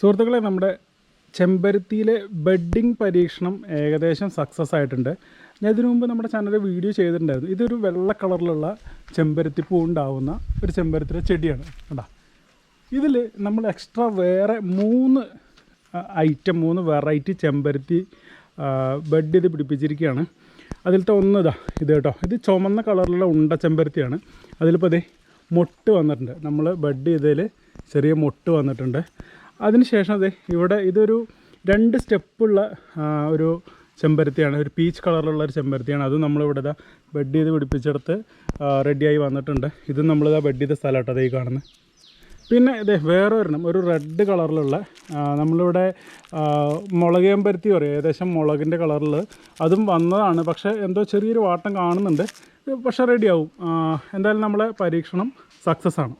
സുഹൃത്തുക്കളെ നമ്മുടെ ചെമ്പരത്തിയിലെ ബെഡിങ് പരീക്ഷണം ഏകദേശം സക്സസ് ആയിട്ടുണ്ട്. ഞാൻ ഇതിനു മുമ്പ് നമ്മുടെ ചാനലിൽ വീഡിയോ ചെയ്തിട്ടുണ്ടായിരുന്നു. ഇതൊരു വെള്ള കളറിലുള്ള ചെമ്പരത്തി പൂ ഉണ്ടാവുന്ന ഒരു ചെമ്പരത്തിയുടെ ചെടിയാണ്. കേട്ടോ ഇതിൽ നമ്മൾ എക്സ്ട്രാ വേറെ മൂന്ന് ഐറ്റം മൂന്ന് വെറൈറ്റി ചെമ്പരത്തി ബെഡ് ഇത് പിടിപ്പിച്ചിരിക്കുകയാണ്. അതിലത്തെ ഒന്ന് ഇതാ ഇത് കേട്ടോ. ഇത് ചുമന്ന കളറിലുള്ള ഉണ്ട ചെമ്പരത്തിയാണ്. അതിലിപ്പോൾ ഇതേ മൊട്ട് വന്നിട്ടുണ്ട്. നമ്മൾ ബെഡ് ചെയ്തതിൽ ചെറിയ മൊട്ട് വന്നിട്ടുണ്ട്. അതിനുശേഷം അതെ ഇവിടെ ഇതൊരു രണ്ട് സ്റ്റെപ്പുള്ള ഒരു ചെമ്പരത്തിയാണ് ഒരു പീച്ച് കളറിലുള്ള ഒരു ചെമ്പരത്തിയാണ്. അത് നമ്മളിവിടെ ഇതാ ബെഡ് ചെയ്ത് പിടിപ്പിച്ചെടുത്ത് റെഡിയായി വന്നിട്ടുണ്ട്. ഇത് നമ്മളിതാ ബെഡ് ചെയ്ത സ്ഥലം കേട്ടോ അതേ കാണുന്നത് പിന്നെ ഇതേ വേറെ ഒരെണ്ണം ഒരു റെഡ് കളറിലുള്ള നമ്മളിവിടെ മുളക് ചെമ്പരത്തി പറയും ഏകദേശം മുളകിന്റെ കളറിൽ അതും വന്നതാണ് പക്ഷേ എന്തോ ചെറിയൊരു വാട്ടം കാണുന്നുണ്ട്. പക്ഷേ റെഡിയാവും. എന്തായാലും നമ്മളെ പരീക്ഷണം സക്സസ് ആണ്